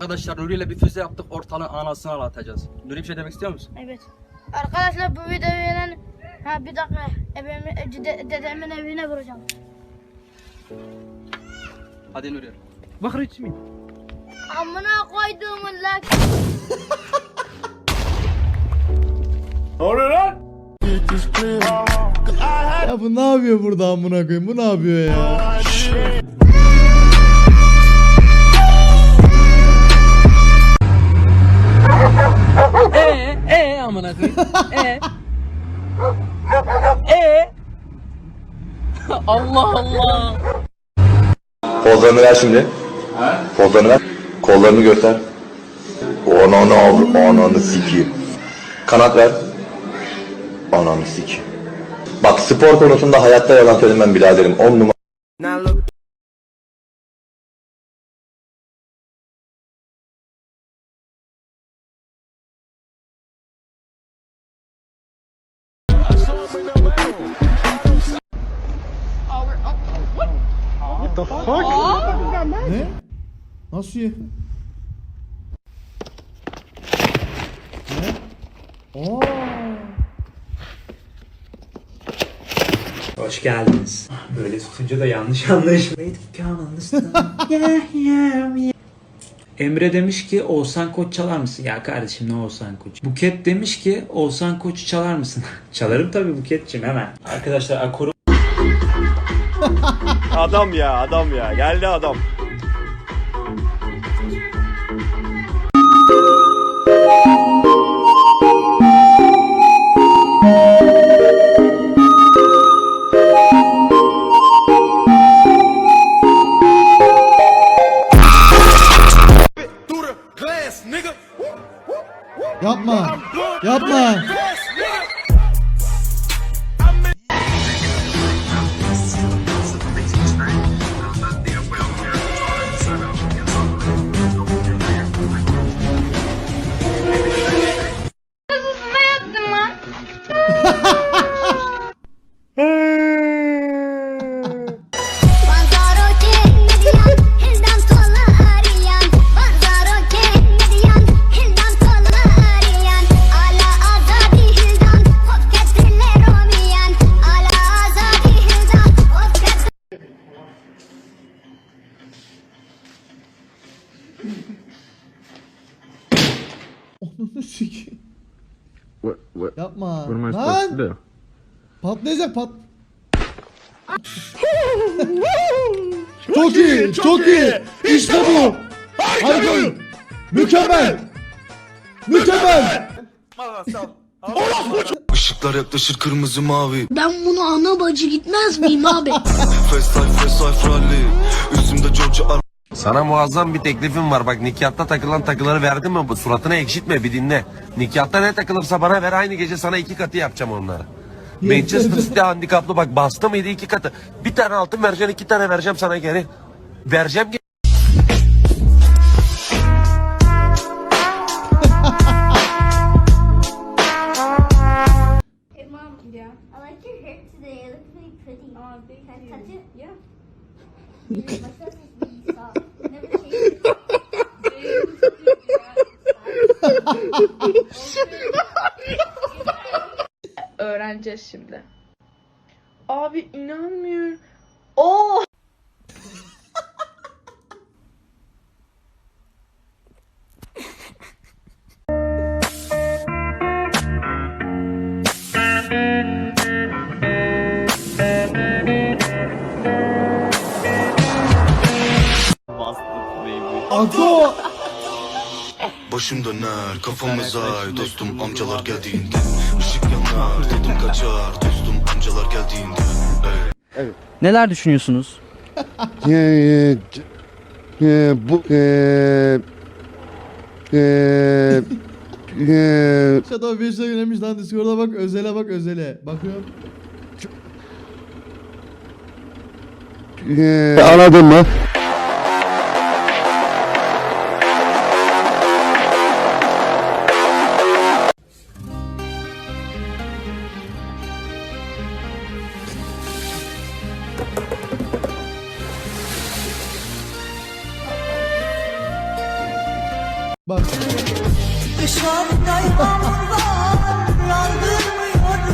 Arkadaşlar Nuri ile bir füze yaptık ortalığın anasını ağlatacağız. Nuri bir şey demek istiyor musun? Evet. Arkadaşlar bu videoyu ha bir dakika evimin, de, dedemin evine vuracağım. Hadi Nuri. Bak resmi. Amına koyduğumun lan. Ya bu ne yapıyor burada amına koyayım? Bu ne yapıyor ya? Allah Allah. Pozlarını ver şimdi. Pozlarını ver. Kollarını göster. Ananı al, ananı sikeyim. Kanat ver. Ananı sikeyim. Bak spor konusunda hayatta yalan söylemem biraderim. 10 numara. Ne? Nasıl? Ne? Aa. Hoş geldiniz. Böyle tutunca da yanlış anlaşılmayı Emre demiş ki Oğuzhan Koç çalar mısın? Ya kardeşim ne Oğuzhan Koç? Buket demiş ki Oğuzhan Koç'u çalar mısın? Çalarım tabii Buket'cim hemen. Arkadaşlar akoru Adam ya adam ya geldi adam. Yapma. Yapma. Yapma. Lan. Patlayacak pat. çok iyi, çok iyi. İşte bu. Harika oyun. Mükemmel. Mükemmel. Işıklar yaklaşır kırmızı mavi Ben bunu ana bacı gitmez miyim abi? Fast life fast life rally Üstümde George Sana muazzam bir teklifim var. Bak nikahta takılan takıları verdim mi? Bu suratına ekşitme bir dinle. Nikahta ne takılırsa bana ver aynı gece sana iki katı yapacağım onları. Manchester City handikaplı bak bastı mıydı iki katı. Bir tane altın vereceksin iki tane vereceğim sana geri. Vereceğim geri. Öğreneceğiz şimdi. Abi inanmıyorum. Oo. Ako. Başım döner kafamız ay Dostum amcalar geldiğinde Işık yanar tadım kaçar Dostum amcalar geldiğinde Ey. Neler düşünüyorsunuz? bu eee eee eee Shadow 5'e yönelmiş lan Discord'a bak özele bak özele. Bakıyorum. eee anladın mı? Bak. Dışarıda yağmur var Yandırmıyorum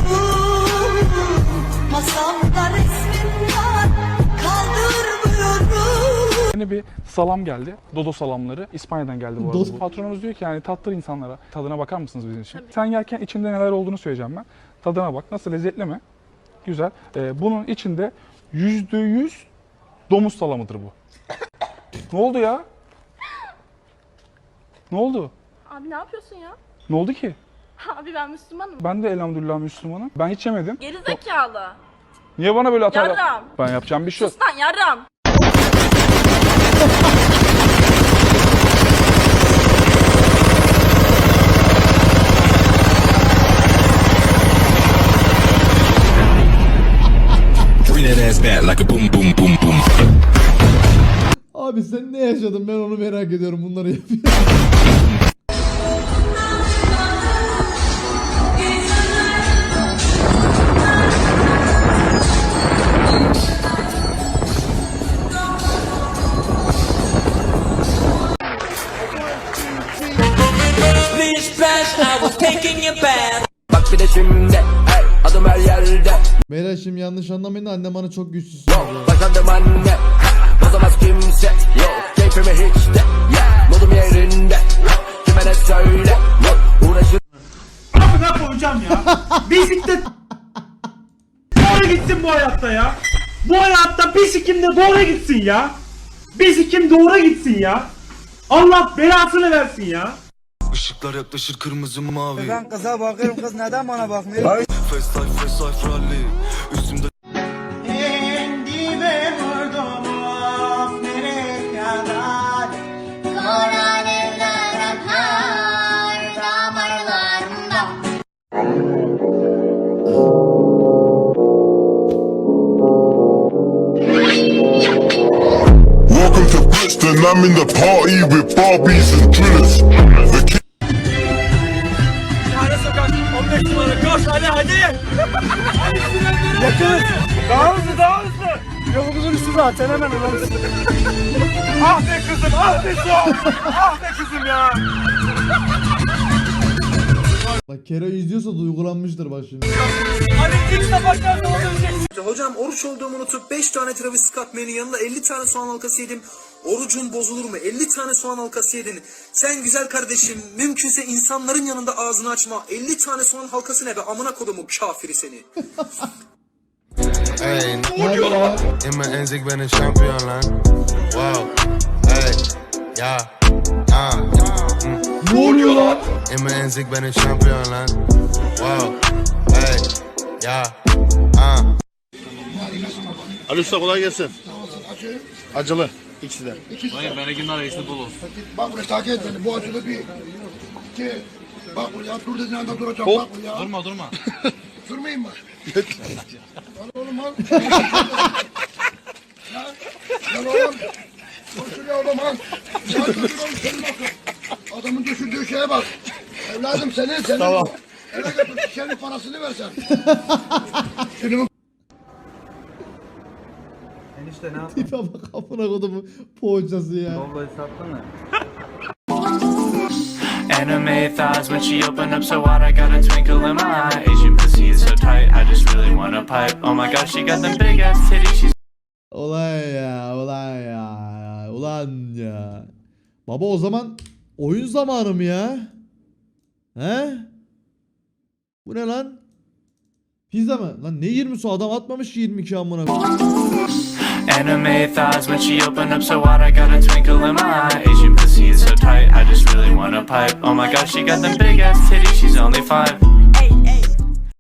Masamda resmin var Kaldırmıyorum Yeni bir salam geldi. Dodo salamları. İspanya'dan geldi bu arada. Dodo. Patronumuz diyor ki yani tattır insanlara. Tadına bakar mısınız bizim için? Sen yerken içinde neler olduğunu söyleyeceğim ben. Tadına bak. Nasıl lezzetli mi? Güzel. Ee, bunun içinde yüzde yüz domuz salamıdır bu. ne oldu ya? Ne oldu? Abi ne yapıyorsun ya? Ne oldu ki? Abi ben Müslümanım. Ben de elhamdülillah Müslümanım. Ben hiç yemedim. Geri zekalı. Niye bana böyle hata yap- Yarram. Ben yapacağım bir şey yok. Sus lan yarram. Abi sen ne yaşadın? Ben onu merak ediyorum. Bunları yapıyor. Bak bir de şimdi hey, adım her yerde. Beyler şimdi yanlış anlamayın da annem bana çok güçsüz. Anne Bozamaz kimse Yo keyfimi hiç de yeah. Modum yerinde Kime ne söyle Yo uğraşır Abi ne yapacağım ya? Bisiklet doğru gitsin bu hayatta ya. Bu hayatta bisikim de doğru gitsin ya. Bisikim doğru gitsin ya. Allah belasını versin ya. Işıklar yaklaşır kırmızı mavi Ben kıza bakıyorum kız neden bana bakmıyor? Face life face life rally Üstümde Brixton, I'm in the party with Barbies and drillers. The kid Hadi sokak 15 numara koş hadi hadi. Yakın. Daha hızlı daha hızlı. Yolumuzun üstü zaten hemen hemen üstü. ah be kızım ah be su. ah be kızım ya. Bak Kero izliyorsa duygulanmıştır bak şimdi. Hadi ilk sana döneceksin. Hocam oruç olduğumu unutup 5 tane Travis Scott menü yanında 50 tane soğan halkası yedim. Orucun bozulur mu? 50 tane soğan halkası yedin. Sen güzel kardeşim mümkünse insanların yanında ağzını açma. 50 tane soğan halkası ne be amına kodumu kafiri seni. Hey Hadi ya. Emma Enzik benim şampiyon lan Wow Hey Ya Ah Ne oluyor lan? Emma Enzik benim şampiyon lan Wow Hey Ya Ah Ali Usta kolay gelsin. Acılı ikisi de. Hayır bereketli arayışlı bol olsun. Bak buraya takip et beni. Bu acılı bir. İki. Bak buraya dur dediğin anda duracağım. Bak buraya. Durma durma. Durmayayım mı? Lan oğlum lan. Lan. Lan oğlum. Dur şuraya oğlum lan. Ya dur dur oğlum senin bakın. Adamın düşündüğü şeye bak. Evladım senin senin. Tamam. Eve götür şişenin parasını versen. Şunu Tipe bak amına kodumu poğaçası ya. Anime thighs when she opened up so wide, I got a twinkle in my eye. Asian pussy is so tight, I just really wanna pipe. Oh my gosh, she got them big ass titties, she's Ulan ya ulan ya ulan ya. Baba o zaman oyun zamanı mı ya? He? Bu ne lan? Pizza mı? Lan ne 20'si adam atmamış ki 22 amına. Anime thighs when she opened up so wide, I got a twinkle in my eye. Asian pussy is so tight, I just really wanna pipe. Oh my gosh, she got them big ass titties, she's only five.